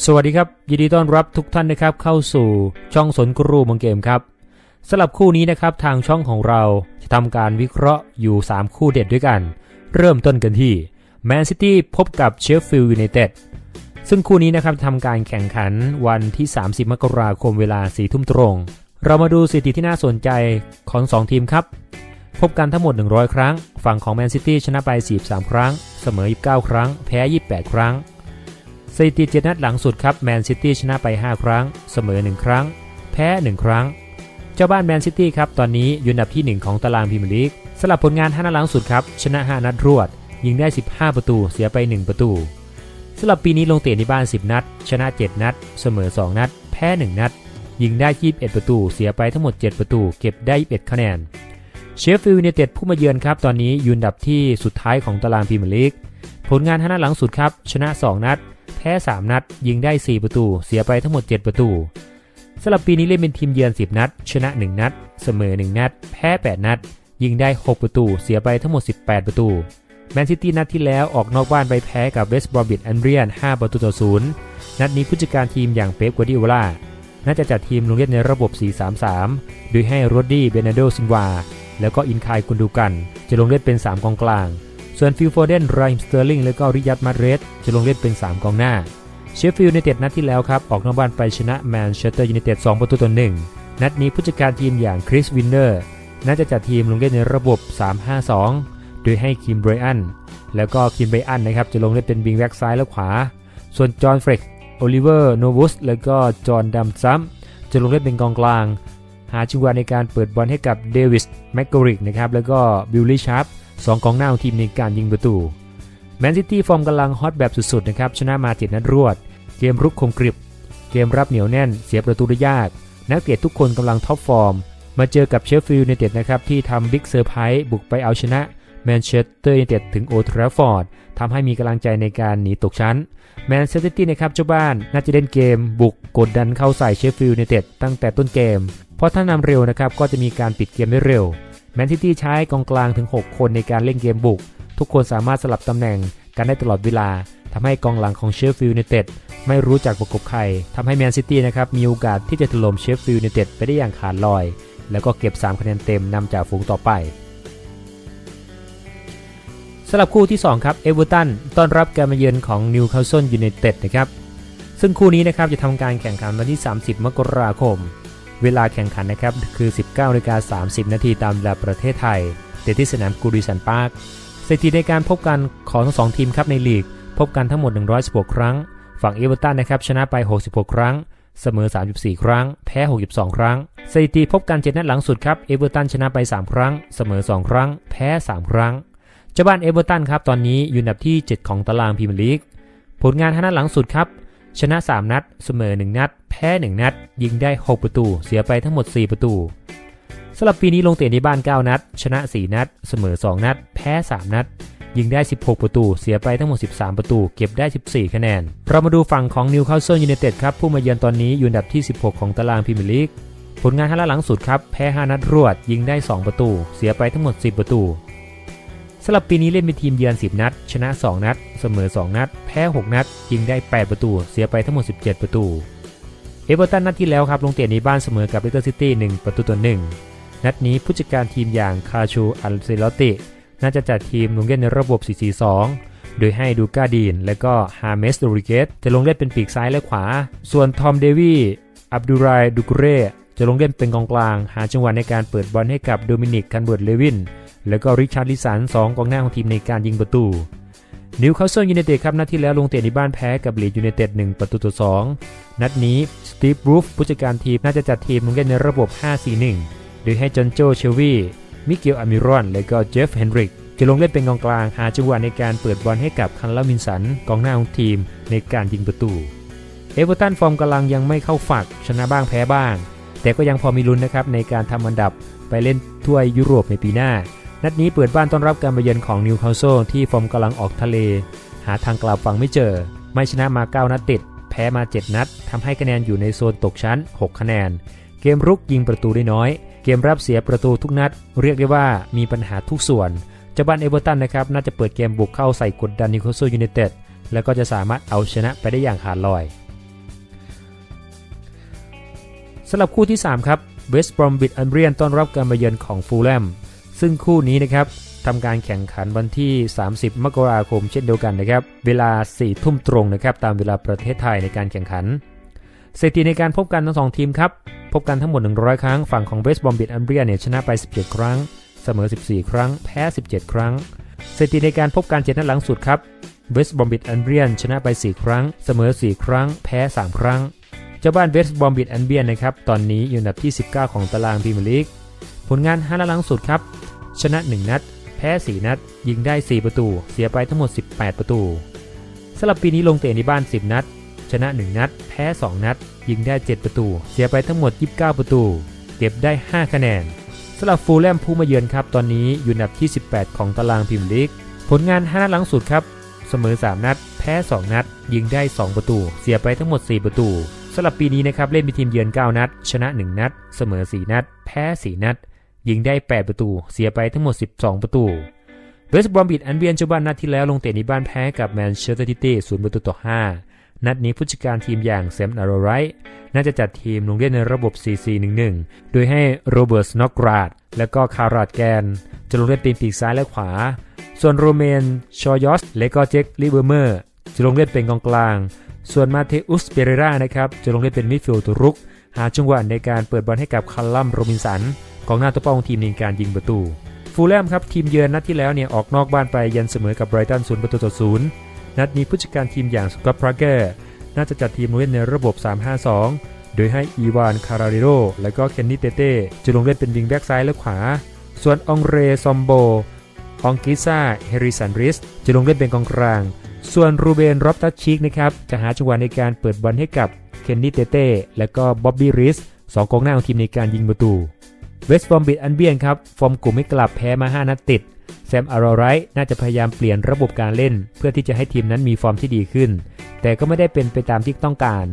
สวัสดีครับ ยินดีต้อนรับทุกท่านนะครับเข้าสู่ช่องสนกรูมังเกมครับสำหรับคู่นี้นะครับทางช่องของเราจะทำการวิเคราะห์อยู่ 3 คู่เด็ดด้วยกัน เริ่มต้นกันที่แมนซิตี้พบกับเชฟฟิลด์ยูไนเต็ดซึ่งคู่นี้นะครับทำการแข่งขันวันที่ 30 มกราคมเวลา4ทุ่มตรง เรามาดูสถิติที่น่าสนใจของ 2 ทีมครับ พบกันทั้งหมด 100 ครั้ง ฝั่งของแมนซิตี้ชนะไป 43 ครั้ง เสมอ 29 ครั้ง แพ้ 28 ครั้ง สถิติเจ็ดนัดหลังสุดครับแมนซิตี้ชนะไป 5 ครั้ง เสมอ 1 ครั้ง แพ้ 1 ครั้ง เจ้าบ้านแมนซิตี้ครับตอนนี้อยู่อันดับที่ 1 ของตารางพรีเมียร์ลีกสลับผลงาน 5 นัดหลังสุดครับชนะ 5 นัดรวด ยิงได้ 15 ประตูเสียไป 1 ประตูสำหรับปีนี้ลงเตะในบ้าน 10 นัด ชนะ 7 นัด เสมอ 2 นัด แพ้ 1 นัด ยิงได้ 21 ประตู เสียไปทั้งหมด 7 ประตู เก็บได้ 21 คะแนน เชฟฟิลด์ยูไนเต็ดผู้มาเยือนครับ ตอนนี้อยู่อันดับที่สุดท้ายของตารางพรีเมียร์ลีก ผลงาน5นัดหลังสุดครับ ชนะ 2 นัด พ้ 3 นัด ยิงได้ 4 ประตู เสียไปทั้งหมด 7 ประตูสำหรับปีนี้เล่นเป็นทีมเยือน 10 นัด ชนะ 1 นัด เสมอ 1 นัด แพ้ 8 นัด ยิงได้ 6 ประตู เสียไปทั้งหมด 18 ประตูแมนซิตี้นัดที่แล้วออกนอกบ้านไปแพ้กับเวสต์บรอมบิดแอนเรียน 5 ประตูต่อ0นัดนี้ผู้จัดการทีมอย่างเป๊ปกัวดิโอลาน่าจะจัดทีมลงเล่นในระบบ 4-3-3 โดยให้โรดดี้ เบนาโดซินวา แล้วก็อินคายกุนดูกัน จะลงเล่นเป็น 3 กองกลาง ส่วนฟิลโฟเดนไรม์สเตอร์ลิงและก็ริยัตมาเรสจะลงเล่นเป็น 3 กองหน้า เชฟฟิลด์ยูไนเต็ดนัดที่แล้วครับ ออกนอกบ้านไปชนะแมนเชสเตอร์ยูไนเต็ด2ประตูต่อ1นัดนี้ผู้จัดการทีมอย่างคริสวินเนอร์น่าจะจัดทีมลงเล่นในระบบ 3-5-2 โดยให้คิมไบรอันแล้วก็คิมไบรอันนะครับจะลงเล่นเป็นวิงแบ็กซ้ายและขวา ส่วนจอห์นเฟรกโอลิเวอร์โนวุสแล้วก็จอห์นดัมซัมจะลงเล่นเป็นกองกลาง หาจังหวะในการเปิดบอลให้กับเดวิสแมกกอริกนะครับแล้วก็บิลลี่ชาร์ป สองกองหน้าของทีมในการยิงประตูแมนซิตี้ฟอร์มกำลังฮอตแบบสุดๆนะครับชนะมาเจ็ดนัดรวด เกมรุกคมกริบ เกมรับเหนียวแน่น เสียประตูได้ยาก นักเตะทุกคนกำลังท็อปฟอร์ม มาเจอกับเชฟฟิลด์ยูไนเต็ดนะครับที่ทำบิ๊กเซอร์ไพรส์บุกไปเอาชนะแมนเชสเตอร์ยูไนเต็ดถึงโอทราฟอร์ดทำให้มีกำลังใจในการหนีตกชั้นแมนเชสเตอร์ซิตี้นะครับเจ้าบ้านน่าจะเล่นเกม บุกกดดันเข้าใส่เชฟฟิลด์ยูไนเต็ดตั้งแต่ต้นเกม เพราะถ้านำเร็วนะครับก็จะมีการปิดเกมได้เร็ว แมนซิตี้ใช้กองกลางถึง 6 คนในการเล่นเกมบุก ทุกคนสามารถสลับตำแหน่งกันได้ตลอดเวลาทำให้กองหลังของเชฟฟิลด์ยูไนเต็ดไม่รู้จักประกบใครทำให้แมนซิตี้นะครับมีโอกาสที่จะถล่มเชฟฟิลด์ยูไนเต็ดไปได้อย่างขาดลอย แล้วก็เก็บ 3 คะแนนเต็มนำจากฝูงต่อไปสำหรับคู่ที่ 2 ครับเอเวอร์ตันต้อนรับการมาเยือนของนิวคาสเซิลยูไนเต็ดนะครับซึ่งคู่นี้นะครับจะทำการแข่งขันวันที่ 30 มกราคม เวลาแข่งขันนะครับคือ 19นกา30 นาทีตามเวลาประเทศไทยเตะที่สนามกูริสันพาร์คสถิติในการพบกันของทั้งสองทีมครับในลีก พบกันทั้งหมด 116 ครั้ง ฝั่งเอเวอร์ตันนะครับชนะไป 66 ครั้ง เสมอ 34 ครั้ง แพ้ 62 ครั้ง สถิติพบกัน7นัดหลังสุดครับเอเวอร์ตันชนะไป 3 ครั้ง เสมอ 2 ครั้ง แพ้ 3 ครั้งเจ้าบ้านเอเวอร์ตันครับตอนนี้อยู่อันดับที่ 7 ของตารางพรีเมียร์ลีกผลงาน5นัดหลังสุดครับ ชนะ 3 นัด เสมอ 1 นัด แพ้ 1 นัด ยิงได้ 6 ประตู เสียไปทั้งหมด 4 ประตูสำหรับปีนี้ลงเตะในบ้าน 9 นัด ชนะ 4 นัด เสมอ 2 นัด แพ้ 3 นัด ยิงได้ 16 ประตู เสียไปทั้งหมด 13 ประตู เก็บได้ 14 คะแนน เรามาดูฝั่งของนิวคาสเซิลยูไนเต็ดครับ ผู้มาเยือนตอนนี้อยู่อันดับที่ 16 ของตารางพรีเมียร์ลีก ผลงานห้านัดหลังสุดครับ แพ้ 5 นัดรวด ยิงได้ 2 ประตู เสียไปทั้งหมด 10 ประตู สำหรับปีนี้เล่นเป็นทีมเยือน 10 นัด ชนะ 2 นัด เสมอ 2 นัด แพ้ 6 นัด ยิงได้ 8 ประตู เสียไปทั้งหมด 17 ประตู เอเวอร์ตันนัดที่แล้วครับลงเตะในบ้านเสมอกับเลสเตอร์ซิตี้1ประตูต่อ1นัดนี้ผู้จัดการทีมอย่างคาชูอัลเซลติ น่าจะจัดทีมลงเล่นในระบบ 4-4-2 โดยให้ดูกาดีน และก็ฮาเมสโดริเกสจะลงเล่นเป็นปีกซ้ายและขวา ส่วนทอมเดวีอับดูไรดูกุเรจะลงเล่นเป็นกองกลาง หาจังหวะในการเปิดบอลให้กับโดมินิกคันเบิร์ตเลวิน แล้วก็ริชาร์ดลิสันสองกองหน้าของทีมในการยิงประตูนิวคาสเซิลยูไนเต็ดครับนัดที่แล้วลงเตะในบ้านแพ้กับลีดยูไนเต็ด1ประตูต่อ2นัดนี้สตีฟบรูฟผู้จัดการทีมน่าจะจัดทีมลงเล่นในระบบ 5-4-1 โดยให้จอนโจเชลวีมิเกลอามิรอน และก็เจฟเฮนริกจะลงเล่นเป็นกองกลางหาจังหวะในการเปิดบอลให้กับคันลามินสันกองหน้าของทีมในการยิงประตู เอเวอร์ตันฟอร์มกำลังยังไม่เข้าฝักชนะบ้างแพ้บ้าง แต่ก็ยังพอมีลุ้นนะครับในการทำอันดับไปเล่นถ้วยยุโรปในปีหน้า นัดนี้เปิดบ้านต้อนรับการมาเยือนของนิวคาสเซิลที่ฟอร์มกำลังออกทะเล หาทางกลับฝั่งไม่เจอ ไม่ชนะมา 9 นัดติด แพ้มา 7 นัดทำให้คะแนนอยู่ในโซนตกชั้น 6 คะแนน เกมรุกยิงประตูได้น้อย เกมรับเสียประตูทุกนัด เรียกได้ว่ามีปัญหาทุกส่วนเจ้าบ้านเอเวอร์ตันนะครับน่าจะเปิดเกมบุกเข้าใส่กดดันนิวคาสเซิลยูไนเต็ดแล้วก็จะสามารถเอาชนะไปได้อย่างขาดลอยสำหรับคู่ที่ 3 ครับเวสต์บรอมบิดอันเบียนต้อนรับการมาเยือนของฟูลแลม ซึ่งคู่นี้นะครับทำการแข่งขันวันที่ 30 มกราคมเช่นเดียวกันนะครับ เวลา 4 ทุ่มตรงนะครับ ตามเวลาประเทศไทยในการแข่งขันสถิติในการพบกันทั้งสองทีมครับ พบกันทั้งหมด 100 ครั้ง ฝั่งของเวสต์บอมบิดอันเบียนเนี่ยชนะไป 17 ครั้ง เสมอ 14 ครั้ง แพ้ 17 ครั้งสถิติในการพบกันเจ็ดนัดหลังสุดครับเวสต์บอมบิดอันเบียนชนะไป 4 ครั้ง เสมอ 4 ครั้ง แพ้ 3 ครั้ง เจ้าบ้านเวสต์บอมบิดอันเบียนนะครับ ตอนนี้อยู่อันดับที่ 19 ของตารางพรีเมียร์ลีก ผลงาน5นัดหลังสุดครับ ชนะ 1 นัด แพ้ 4 นัด ยิงได้ 4 ประตู เสียไปทั้งหมด 18 ประตูสำหรับปีนี้ลงเตะในบ้าน 10 นัด ชนะ 1 นัด แพ้ 2 นัด ยิงได้ 7 ประตู เสียไปทั้งหมด 29 ประตู เก็บได้ 5 คะแนนสำหรับฟูลแลมผู้มาเยือนครับตอนนี้อยู่อันดับที่ 18 ของตารางพรีเมียร์ลีกผลงาน 5 นัดหลังสุดครับเสมอ 3 นัด แพ้ 2 นัด ยิงได้ 2 ประตู เสียไปทั้งหมด 4 ประตูสำหรับปีนี้นะครับเล่นเป็นทีมเยือน 9 นัด ชนะ 1 นัด เสมอ 4 นัด แพ้ 4 นัด ยิงได้ 8 ประตู เสียไปทั้งหมด 12 ประตูเวสต์บรอมบิดอันเบียนเจ้าบ้านนัดที่แล้วลงเตะในบ้านแพ้กับแมนเชสเตอร์ซิตี้0ประตูต่อ 5 นัดนี้ผู้จัดการทีมอย่างแซมนาโรไรท์น่าจะจัดทีมลงเล่นในระบบ 4-4-1-1 โดยให้โรเบิร์ตสโนกราดและก็คาราดแกน จะลงเล่นเป็นปีกซ้ายและขวา ส่วนโรเมนชอยอสและก็เจคลิเวอร์เมอร์จะลงเล่นเป็นกองกลาง ส่วนมาเทอุสเปเรรานะครับจะลงเล่นเป็นมิดฟิลด์ตัวรุก หาจังหวะในการเปิดบอลให้กับคัลลัมโรบินสัน กองหน้าตัวเป้าของทีมในการยิงประตู ฟูลแลมครับทีมเยือนนัดที่แล้วเนี่ยออกนอกบ้านไปยันเสมอกับไบรตันศูนย์ประตูต่อศูนย์นัดนี้ผู้จัดการทีมอย่างสกอตพราเกอร์น่าจะจัดทีมเล่นในระบบ 3-5-2 โดยให้อีวานคาราริโรและก็เคนนิเตเต้จะลงเล่นเป็นวิงแบ็กซ้ายและขวา ส่วนองเรซอมโบองกิซ่าเฮริสันริสจะลงเล่นเป็นกองกลาง ส่วนรูเบนรอบตัชชิกนะครับจะหาจังหวะในการเปิดบอลให้กับเคนนี่เตเต้และก็บ๊อบบี้ริสสองกองหน้าของทีมในการยิงประตู เวสต์บอมบิดอันเบียนครับ ฟอร์มกลุ่มไม่กลับแพ้มา 5 นัดติด แซมอารอไรท์น่าจะพยายามเปลี่ยนระบบการเล่น เพื่อที่จะให้ทีมนั้นมีฟอร์มที่ดีขึ้น แต่ก็ไม่ได้เป็นไปตามที่ต้องการ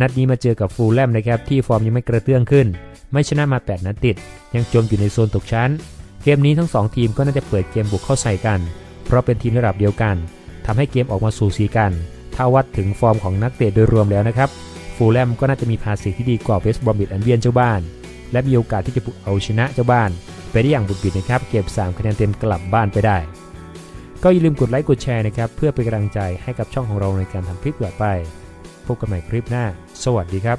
นัดนี้มาเจอกับฟูลแลมนะครับที่ฟอร์มยังไม่กระเตื้องขึ้น ไม่ชนะมา 8 นัดติด ยังจมอยู่ในโซนตกชั้น เกมนี้ทั้ง 2 ทีมก็น่าจะเปิดเกมบุกเข้าใส่กัน เพราะเป็นทีมระดับเดียวกันทำให้เกมออกมาสูสีกัน ถ้าวัดถึงฟอร์มของนักเตะโดยรวมแล้วนะครับ ฟูลแลมก็น่าจะมีภาษีที่ดีกว่าเวสต์บรอมบิดอันเวียนเจ้าบ้าน และมีโอกาสที่จะบุกเอาชนะเจ้าบ้าน ไปได้อย่างบุดบิดนะครับ เก็บ 3 คะแนนเต็มกลับบ้านไปได้ ก็อย่าลืมกดไลค์กดแชร์นะครับ เพื่อเป็นกำลังใจให้กับช่องของเราในการทำคลิปต่อไป พบกันใหม่คลิปหน้า สวัสดีครับ